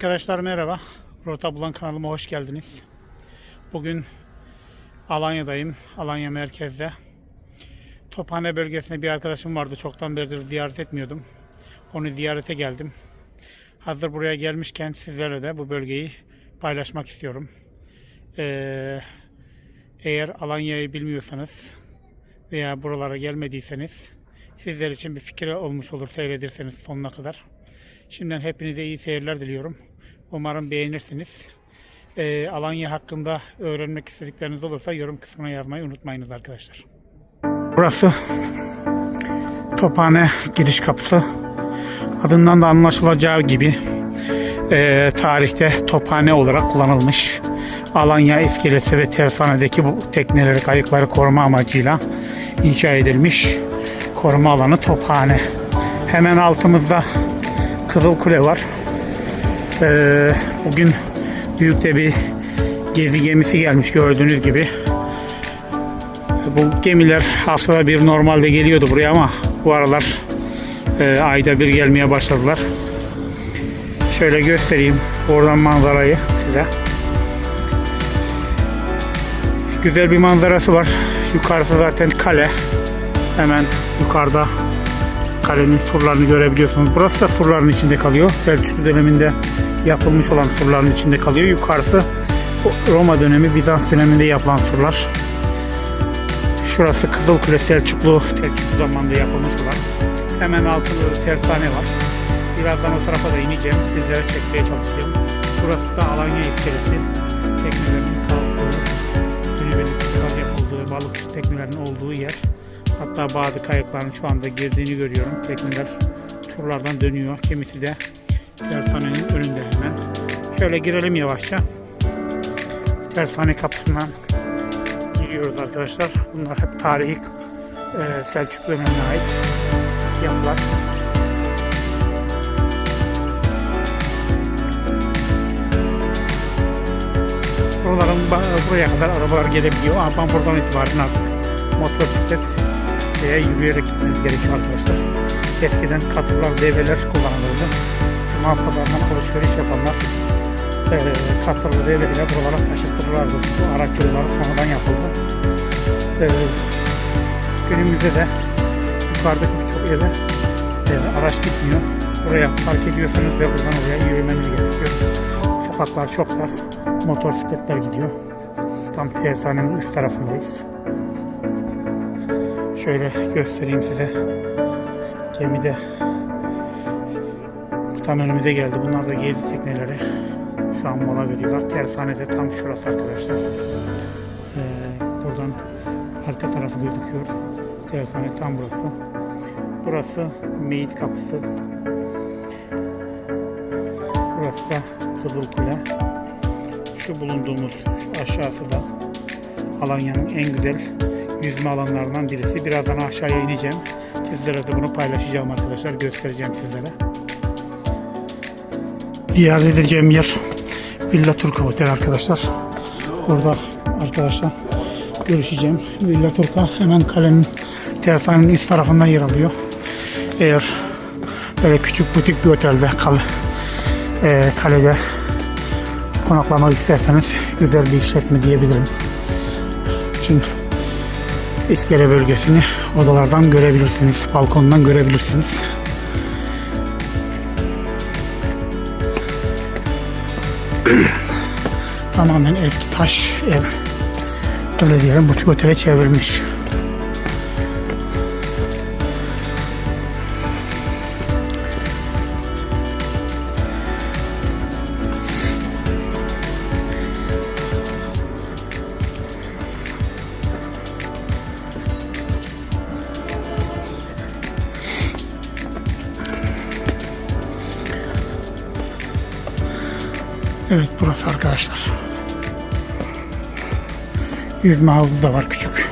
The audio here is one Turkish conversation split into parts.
Arkadaşlar merhaba. Rota Bulan kanalıma hoş geldiniz. Bugün Alanya'dayım. Alanya merkezde. Tophane bölgesinde bir arkadaşım vardı. Çoktan beridir ziyaret etmiyordum. Onu ziyarete geldim. Hazır buraya gelmişken sizlerle de bu bölgeyi paylaşmak istiyorum. Ee, eğer Alanya'yı bilmiyorsanız veya buralara gelmediyseniz sizler için bir fikir olmuş olur seyredirseniz sonuna kadar. Şimdiden hepinize iyi seyirler diliyorum. Umarım beğenirsiniz. Ee, Alanya hakkında öğrenmek istedikleriniz olursa yorum kısmına yazmayı unutmayınız arkadaşlar. Burası Tophane giriş kapısı. Adından da anlaşılacağı gibi e, tarihte tophane olarak kullanılmış. Alanya iskelesi ve tersanedeki bu tekneleri, kayıkları koruma amacıyla inşa edilmiş koruma alanı tophane. Hemen altımızda Kızıl Kule var. Ee, bugün büyük de bir gezi gemisi gelmiş gördüğünüz gibi. Bu gemiler haftada bir normalde geliyordu buraya ama bu aralar e, ayda bir gelmeye başladılar. Şöyle göstereyim oradan manzarayı size. Güzel bir manzarası var. Yukarısı zaten kale. Hemen yukarıda kalenin surlarını görebiliyorsunuz. Burası da surların içinde kalıyor. Selçuklu döneminde yapılmış olan surların içinde kalıyor. Yukarısı Roma dönemi, Bizans döneminde yapılan surlar. Şurası Kızılkule Selçuklu, Selçuklu zamanında yapılmış olan. Hemen altında da tersane var. Birazdan o tarafa da ineceğim. Sizlere çekmeye çalışacağım. Burası da Alanya iskelesi. Teknelerin kalktığı, günübirlik yapıldığı, balıkçı teknelerin olduğu yer. Hatta bazı kayıkların şu anda girdiğini görüyorum. Tekneler turlardan dönüyor. Kimisi de tersanenin önünde hemen. Şöyle girelim yavaşça. Tersane kapısından giriyoruz arkadaşlar. Bunlar hep tarihi e, Selçuk dönemine ait yapılar. Buraların buraya kadar arabalar gelebiliyor. Ama buradan itibaren artık motosiklet veya yürüyerek gitmeniz gerekiyor arkadaşlar. Eskiden katırlar, develer kullanılırdı. Cuma pazarından alışveriş yapanlar e, katırlı deveyle buralara taşıtırlardı. Bu araç yolları sonradan yapıldı. E, günümüzde de yukarıdaki birçok eve e, araç gitmiyor. Buraya park ediyorsunuz ve buradan oraya yürümeniz gerekiyor. Sokaklar çok dar. Motosikletler gidiyor. Tam tersanenin üst tarafındayız. Şöyle göstereyim size. Gemide tam önümüze geldi. Bunlar da gezi tekneleri. Şu an mola veriyorlar. Tersanede tam şurası arkadaşlar. Ee, buradan arka tarafı gözüküyor. Tersane tam burası. Burası Meyit Kapısı. Burası da Kızılkule. Şu bulunduğumuz şu aşağısı da Alanya'nın en güzel yüzme alanlarından birisi. Birazdan aşağıya ineceğim. Sizlere de bunu paylaşacağım arkadaşlar. Göstereceğim sizlere. Ziyaret edeceğim yer Villa Turka Otel arkadaşlar. Burada arkadaşlar görüşeceğim. Villa Turka hemen kalenin tersanenin üst tarafından yer alıyor. Eğer böyle küçük butik bir otelde kal e, kalede konaklamak isterseniz güzel bir işletme diyebilirim. Şimdi İskele bölgesini odalardan görebilirsiniz. Balkondan görebilirsiniz. Tamamen eski taş ev. Öyle diyelim butik otele çevrilmiş. Evet burası arkadaşlar. Yüzme havuzu da var küçük.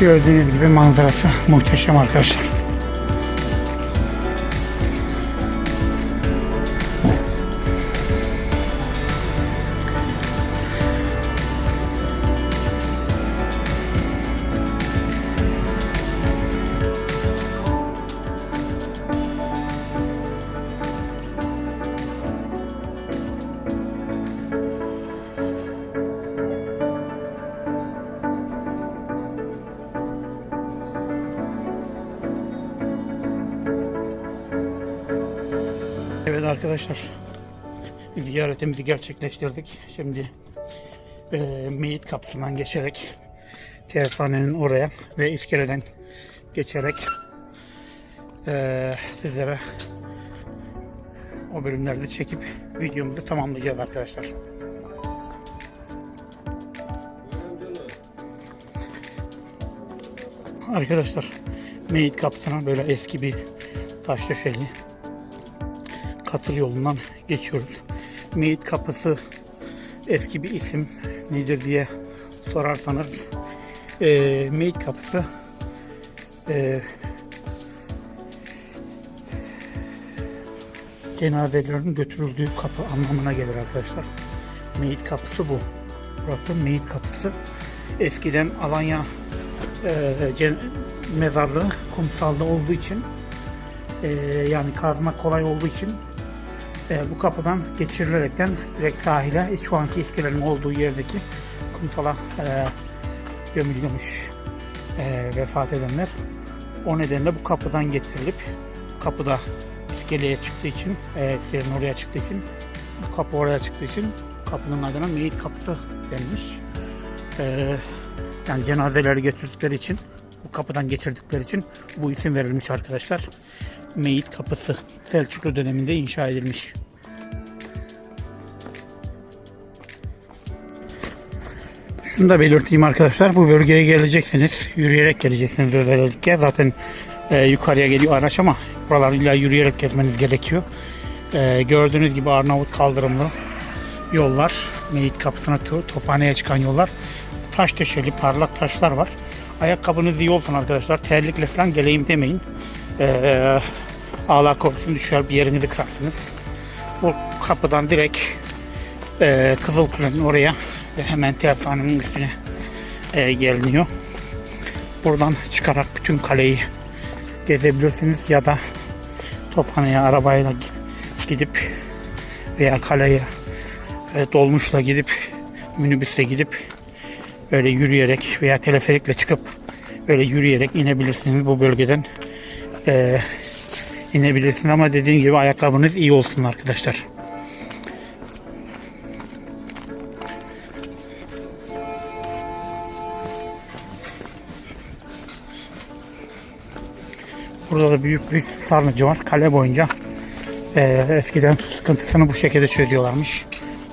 Gördüğünüz gibi manzarası muhteşem arkadaşlar. Arkadaşlar ziyaretimizi gerçekleştirdik. Şimdi e, Meyit kapısından geçerek tersanenin oraya ve iskeleden geçerek e, sizlere o bölümlerde çekip videomuzu tamamlayacağız arkadaşlar. Arkadaşlar Meyit kapısına böyle eski bir taş döşeli katır yolundan geçiyoruz. Meyit kapısı eski bir isim nedir diye sorarsanız e, Meyit kapısı e, cenazelerin götürüldüğü kapı anlamına gelir arkadaşlar. Meyit kapısı bu. Burası Meyit kapısı. Eskiden Alanya e, mezarlığı kumsalda olduğu için e, yani kazmak kolay olduğu için e, bu kapıdan geçirilerekten direkt sahile şu anki iskelenin olduğu yerdeki kumsala e, gömülüyormuş e, vefat edenler. O nedenle bu kapıdan getirilip kapıda iskeleye çıktığı için, e, iskelenin oraya çıktığı için bu kapı oraya çıktığı için kapının adına meyit kapısı denmiş. E, yani cenazeleri götürdükleri için bu kapıdan geçirdikleri için bu isim verilmiş arkadaşlar. Meyit Kapısı Selçuklu döneminde inşa edilmiş. Şunu da belirteyim arkadaşlar. Bu bölgeye geleceksiniz. Yürüyerek geleceksiniz özellikle. Zaten e, yukarıya geliyor araç ama buralar illa yürüyerek gezmeniz gerekiyor. E, gördüğünüz gibi Arnavut kaldırımlı yollar. Meyit kapısına to- tophaneye çıkan yollar. Taş döşeli parlak taşlar var. Ayakkabınız iyi olsun arkadaşlar. Terlikle falan geleyim demeyin. Ee, ağlar korkusun düşer bir yerinizi kırarsınız. Bu kapıdan direkt e, Kızılkule'nin oraya ve hemen tersanenin üstüne e, geliniyor. Buradan çıkarak bütün kaleyi gezebilirsiniz ya da Tophane'ye arabayla gidip veya kaleye e, dolmuşla gidip minibüsle gidip böyle yürüyerek veya teleferikle çıkıp böyle yürüyerek inebilirsiniz bu bölgeden e, inebilirsiniz ama dediğim gibi ayakkabınız iyi olsun arkadaşlar. Burada da büyük bir sarnıcı var kale boyunca. E, eskiden sıkıntısını bu şekilde çözüyorlarmış.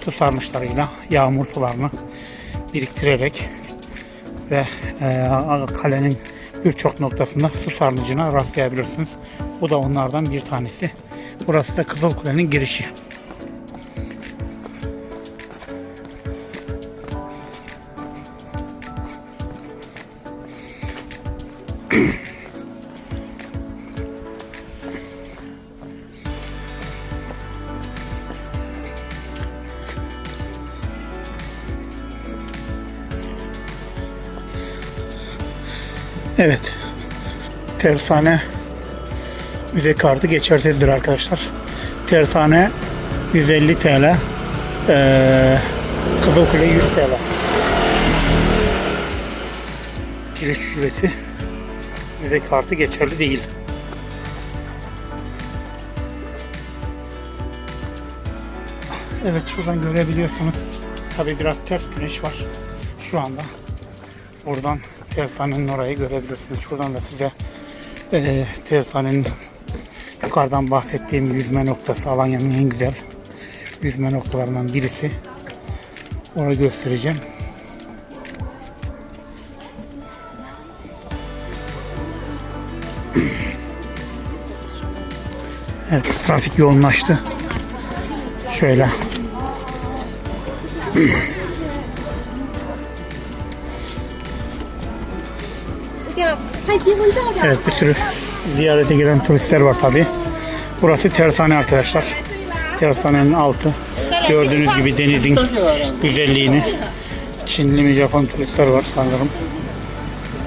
Su sarnıçlarıyla yağmur sularını biriktirerek ve e, kalenin birçok noktasında su sarnıcına rastlayabilirsiniz. Bu da onlardan bir tanesi. Burası da Kızılkule'nin girişi. Tersane müze kartı geçerlidir arkadaşlar. Tersane 150 TL. Ee, Kızılkule 100 TL. Giriş ücreti müze kartı geçerli değil. Evet şuradan görebiliyorsunuz. Tabi biraz ters güneş var şu anda. Buradan tersanenin orayı görebilirsiniz. Şuradan da size e, tersanenin yukarıdan bahsettiğim yüzme noktası Alanya'nın en güzel yüzme noktalarından birisi. Orayı göstereceğim. Evet, trafik yoğunlaştı. Şöyle. Evet bir sürü ziyarete gelen turistler var tabi. Burası tersane arkadaşlar. Tersanenin altı. Gördüğünüz gibi denizin güzelliğini. Çinli mi Japon turistler var sanırım.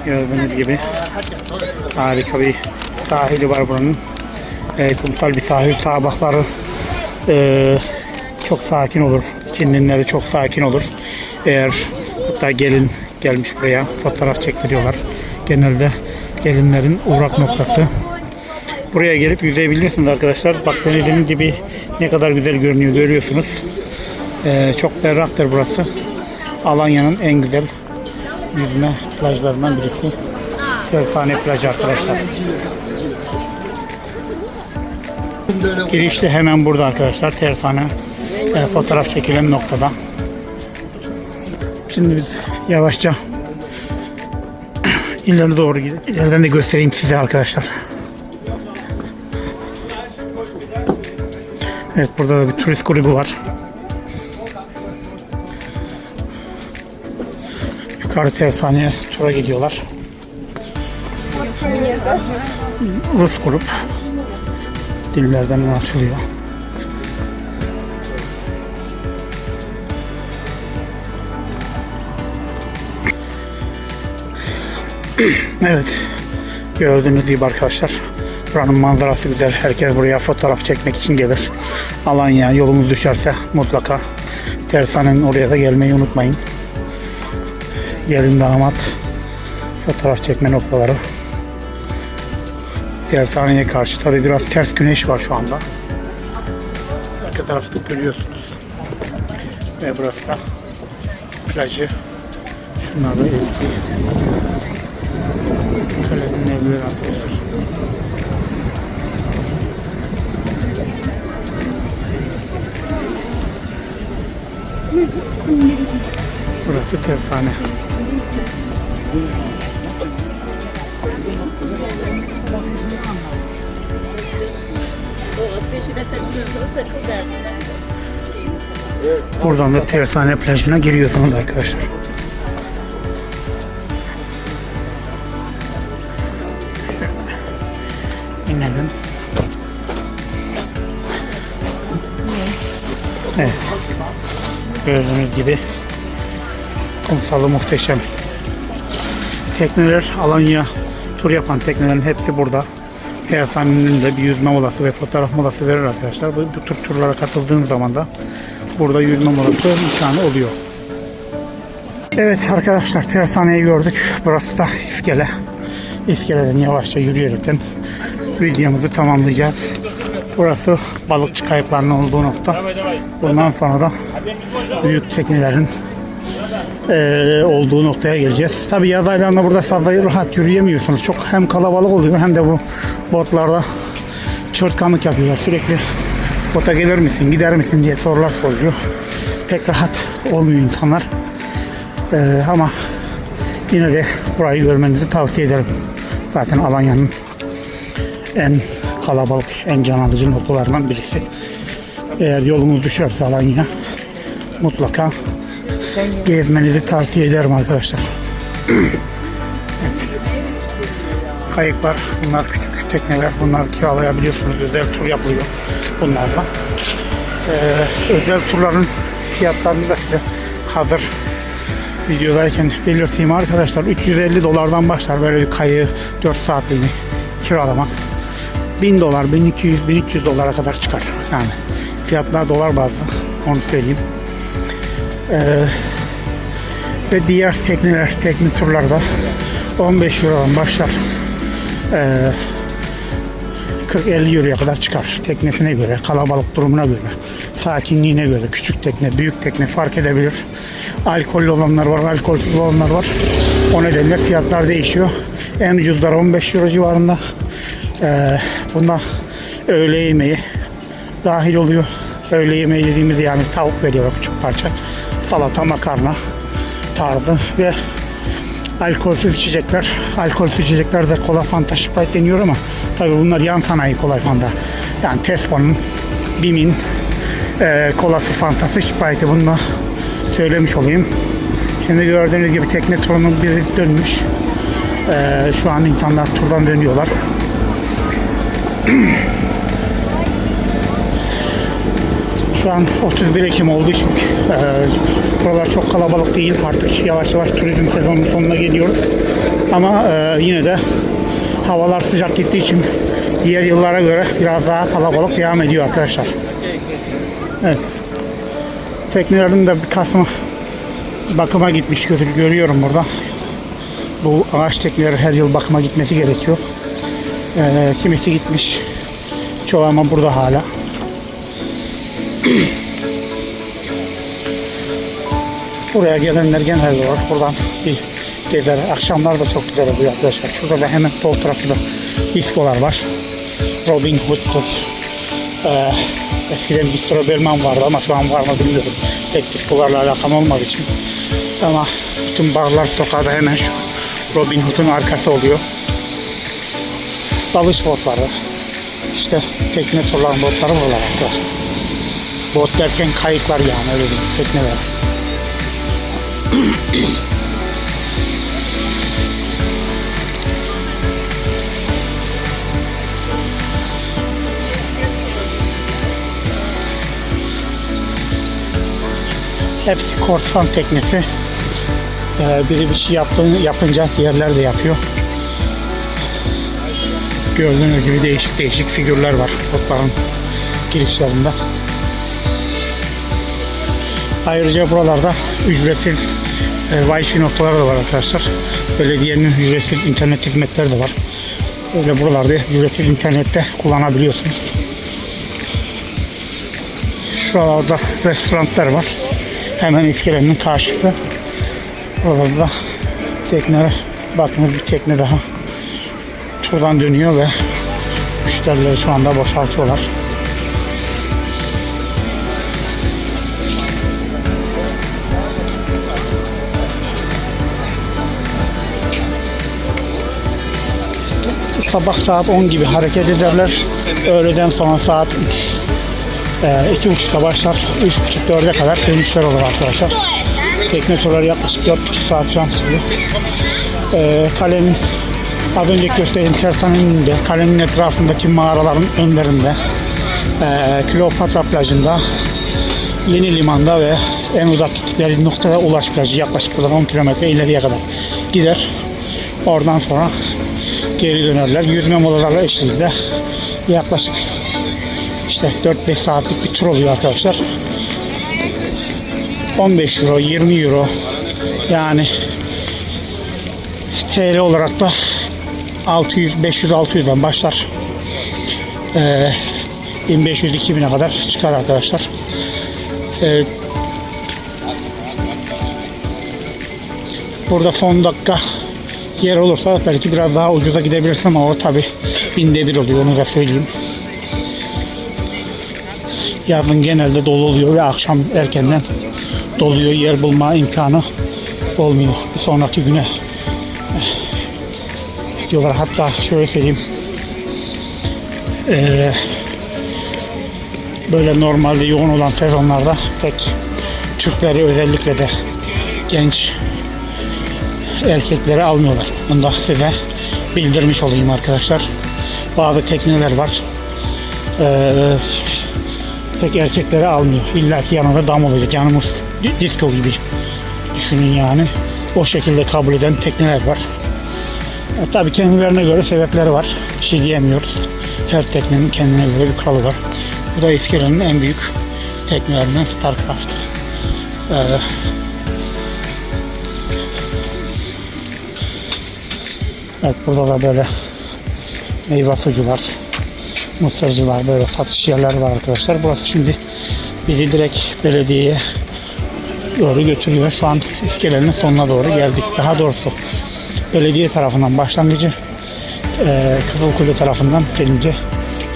Gördüğünüz gibi harika bir sahili var buranın. E, kumsal bir sahil. Sabahları e, çok sakin olur. Çinlileri çok sakin olur. Eğer hatta gelin gelmiş buraya fotoğraf çektiriyorlar. Genelde gelinlerin uğrak noktası. Buraya gelip yüzebilirsiniz arkadaşlar. Bak denizin dibi Ne kadar güzel görünüyor görüyorsunuz. Ee, çok berraktır burası. Alanya'nın en güzel yüzme plajlarından birisi. Tersane plajı arkadaşlar. Girişte hemen burada arkadaşlar. Tersane e, fotoğraf çekilen noktada. Şimdi biz yavaşça ileri doğru gidelim. İleriden de göstereyim size arkadaşlar. Evet burada da bir turist grubu var. Yukarı tersaneye tura gidiyorlar. Rus grup. Dillerden anlaşılıyor. Evet. Gördüğünüz gibi arkadaşlar. Buranın manzarası güzel. Herkes buraya fotoğraf çekmek için gelir. Alanya yolumuz düşerse mutlaka tersanenin oraya da gelmeyi unutmayın. Gelin damat fotoğraf çekme noktaları. Tersaneye karşı tabi biraz ters güneş var şu anda. Arka tarafta görüyorsunuz. Ve burası da plajı. Şunlar da eski evleri arkadaşlar. Burası tersane. Buradan da tersane plajına giriyorsunuz arkadaşlar. Gördüğünüz gibi kumsalı muhteşem. Tekneler Alanya tur yapan teknelerin hepsi burada. Tersanenin de bir yüzme molası ve fotoğraf molası verir arkadaşlar. Bu, bu tür turlara katıldığınız zaman da burada yüzme molası imkanı oluyor. Evet arkadaşlar tersaneyi gördük. Burası da iskele. İskeleden yavaşça yürüyerekten videomuzu tamamlayacağız. Burası balıkçı kayıklarının olduğu nokta. Bundan sonra da büyük teknelerin eee, olduğu noktaya geleceğiz. Tabi yaz aylarında burada fazla rahat yürüyemiyorsunuz. Çok hem kalabalık oluyor hem de bu botlarda çırtkanlık yapıyorlar. Sürekli bota gelir misin, gider misin diye sorular soruyor. Pek rahat olmuyor insanlar. Eee, ama yine de burayı görmenizi tavsiye ederim. Zaten Alanya'nın en kalabalık, en can alıcı noktalarından birisi. Eğer yolunuz düşerse Alanya mutlaka gezmenizi tavsiye ederim arkadaşlar. evet. Kayıklar, bunlar küçük tekneler, bunlar kiralayabiliyorsunuz. Özel tur yapılıyor bunlarla. Ee, özel turların fiyatlarını da size hazır videodayken belirteyim arkadaşlar 350 dolardan başlar böyle bir kayığı 4 saatliğini kiralamak 1000 dolar 1200 1300 dolara kadar çıkar yani fiyatlar dolar bazlı onu söyleyeyim Ee, ve diğer tekneler tekne turlarda 15 eurodan başlar Ee, 40-50 euroya kadar çıkar teknesine göre, kalabalık durumuna göre, sakinliğine göre, küçük tekne, büyük tekne fark edebilir. Alkollü olanlar var, alkolsüz olanlar var. O nedenle fiyatlar değişiyor. En ucuzları 15 euro civarında. Ee, bunda öğle yemeği dahil oluyor. Öğle yemeği dediğimiz yani tavuk veriyorlar küçük parça. Salata, makarna tarzı ve alkolsüz içecekler. Alkolsüz içecekler de kola fanta sprite deniyor ama tabi bunlar yan sanayi kola fanta. Yani Tesco'nun, Bim'in e, kolası fantası sprite'i bunu söylemiş olayım. Şimdi gördüğünüz gibi tekne turunun biri dönmüş. E, şu an insanlar turdan dönüyorlar. Şu an 31 Ekim olduğu için e, buralar çok kalabalık değil. Artık yavaş yavaş turizm sezonunun sonuna geliyoruz. Ama e, yine de havalar sıcak gittiği için diğer yıllara göre biraz daha kalabalık devam ediyor arkadaşlar. Evet. Teknelerin de bir kısmı bakıma gitmiş gör- görüyorum burada. Bu ağaç tekneleri her yıl bakıma gitmesi gerekiyor. E, kimisi gitmiş. Çoğu ama burada hala. Buraya gelenler genelde var. Buradan bir gezer. Akşamlar da çok güzel oluyor arkadaşlar. Şurada da hemen sol tarafta da diskolar var. Robin Hood'dur. Ee, eskiden Bistro Berman vardı ama şu an var mı bilmiyorum. Pek diskolarla alakam olmadığı için. Ama bütün barlar sokağda hemen şu Robin Hood'un arkası oluyor. Dalış botları. İşte tekne turların botları buralar arkadaşlar. Bot derken kayıklar yani öyle diyeyim. Tekneler. Hepsi korsan teknesi. Ee, biri bir şey yaptığını yapınca diğerler de yapıyor. Gördüğünüz gibi değişik değişik figürler var botların girişlerinde. Ayrıca buralarda ücretsiz e, Wi-Fi noktaları da var arkadaşlar. Belediyenin ücretsiz internet hizmetleri de var. Böyle buralarda ücretsiz internette kullanabiliyorsunuz. Şuralarda restoranlar var. Hemen iskelenin karşısı. Orada tekne, bakınız bir tekne daha turdan dönüyor ve müşterileri şu anda boşaltıyorlar. Sabah saat 10 gibi hareket ederler. Öğleden sonra saat 3. Ee, iki buçukta başlar. Üç buçuk dörde kadar dönüşler olur arkadaşlar. Tekne turları yaklaşık dört buçuk saat falan sürüyor. Ee, kalenin az önce gösterdiğim tersanenin de kalenin etrafındaki mağaraların önlerinde ee, Kleopatra plajında Yeni Liman'da ve en uzak gittikleri noktada Ulaş plajı yaklaşık buradan 10 kilometre ileriye kadar gider. Oradan sonra geri dönerler. Yüzme molalarla eşliğinde yaklaşık işte 4-5 saatlik bir tur oluyor arkadaşlar. 15 euro, 20 euro yani TL olarak da 600, 500, 600'den başlar. Ee, 1500-2000'e kadar çıkar arkadaşlar. Ee, burada son dakika yer olursa belki biraz daha ucuza gidebilirsin ama o tabi binde bir oluyor onu da söyleyeyim. Yazın genelde dolu oluyor ve akşam erkenden doluyor. Yer bulma imkanı olmuyor. Bir sonraki güne eh, diyorlar. Hatta şöyle söyleyeyim. Ee, böyle normalde yoğun olan sezonlarda pek Türkleri özellikle de genç erkekleri almıyorlar. Bunu da size bildirmiş olayım arkadaşlar. Bazı tekneler var. Ee, tek erkekleri almıyor. İlla ki yanında dam olacak. Yanımız disco gibi düşünün yani. O şekilde kabul eden tekneler var. E, tabii kendilerine göre sebepleri var. Bir şey diyemiyoruz. Her teknenin kendine göre bir kuralı var. Bu da İskele'nin en büyük teknelerinden Starcraft. Ee, evet burada da böyle meyve sucular, mısırcılar böyle satış yerleri var arkadaşlar. Burası şimdi bizi direkt belediyeye doğru götürüyor. Şu an iskelenin sonuna doğru geldik. Daha doğrusu belediye tarafından başlangıcı e, Kızılkule tarafından gelince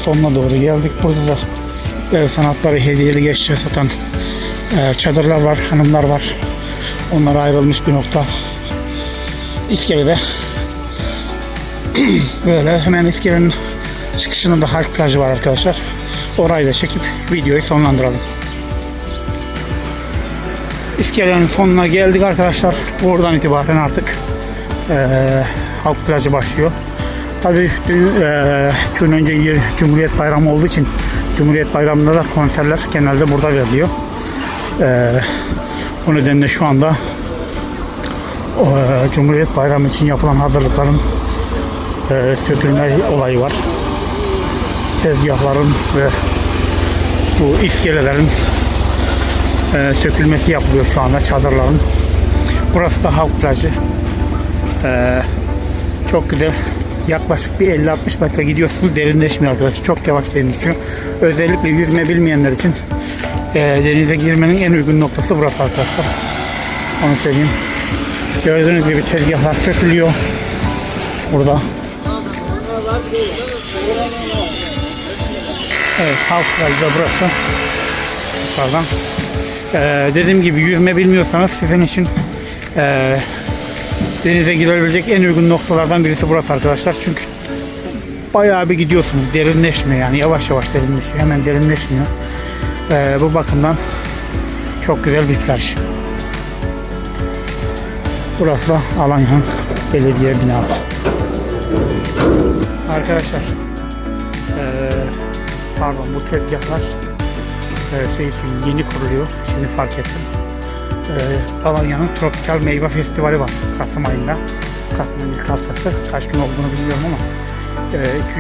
sonuna doğru geldik. Burada da el sanatları hediyeli geçişe satan e, çadırlar var, hanımlar var. Onlara ayrılmış bir nokta. İskelede böyle hemen iskelenin çıkışında da halk plajı var arkadaşlar. Orayı da çekip videoyu sonlandıralım. İskelenin sonuna geldik arkadaşlar. Buradan itibaren artık eee halk plajı başlıyor. Tabii dün, eee gün önce Cumhuriyet Bayramı olduğu için Cumhuriyet Bayramı'nda da konserler genelde burada veriliyor. Eee o nedenle şu anda eee, Cumhuriyet Bayramı için yapılan hazırlıkların eee sökülme olayı var. Tezgahların ve bu iskelelerin e, sökülmesi yapılıyor şu anda çadırların. Burası da halk plajı. E, çok güzel. Yaklaşık bir 50-60 metre gidiyorsunuz derinleşmiyor arkadaşlar. Çok yavaş derinleşiyor. Özellikle yüzme bilmeyenler için Ee, denize girmenin en uygun noktası burası arkadaşlar. Onu söyleyeyim. Gördüğünüz gibi tezgahlar sökülüyor. Burada. Evet, halk plajı da burası. Yukarıdan. Ee, dediğim gibi yüzme bilmiyorsanız sizin için ee, denize girebilecek en uygun noktalardan birisi burası arkadaşlar. Çünkü bayağı bir gidiyorsunuz. Derinleşmiyor yani. Yavaş yavaş derinleşiyor. Hemen derinleşmiyor. Ee, bu bakımdan çok güzel bir plaj. Burası da Alanya'nın belediye binası. Arkadaşlar ee, pardon bu tezgahlar ee, şey için yeni kuruluyor. Şimdi fark ettim. Ee, Alanya'nın Tropikal Meyve Festivali var Kasım ayında. Kasım'ın ilk haftası. Kaç gün olduğunu bilmiyorum ama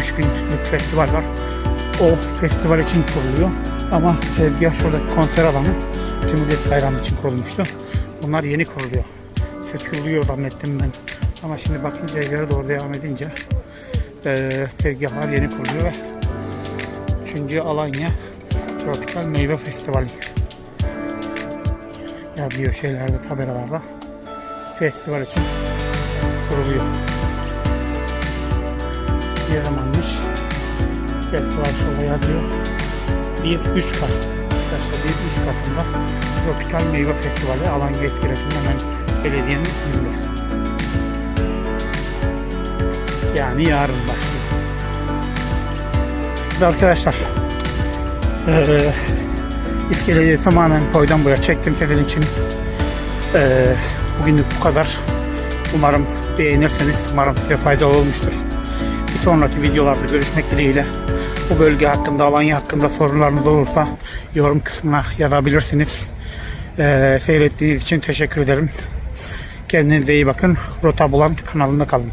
2-3 günlük festival var. O festival için kuruluyor. Ama tezgah şuradaki konser alanı Cumhuriyet Bayramı için kurulmuştu. Bunlar yeni kuruluyor. Sökülüyor zannettim ben. Ama şimdi bakınca ileri doğru devam edince eee tezgahlar yeni kuruluyor ve 3. Alanya Tropikal Meyve Festivali yazıyor şeylerde tabelalarda festival için kuruluyor. Ne zamanmış? Festival şurada yazıyor. 1-3 Kasım. Arkadaşlar 1-3 Kasım'da Tropikal Meyve Festivali Alanya İskelesi'nin hemen belediyenin önünde. Yani yarın başlıyor. Şimdi arkadaşlar eee iskeleyi tamamen boydan boya çektim sizin için. Eee bugünlük bu kadar. Umarım beğenirseniz. Umarım size faydalı olmuştur. Bir sonraki videolarda görüşmek dileğiyle. Bu bölge hakkında, Alanya hakkında sorularınız olursa yorum kısmına yazabilirsiniz. Ee, seyrettiğiniz için teşekkür ederim. Kendinize iyi bakın. Rota Bulan kanalında kalın.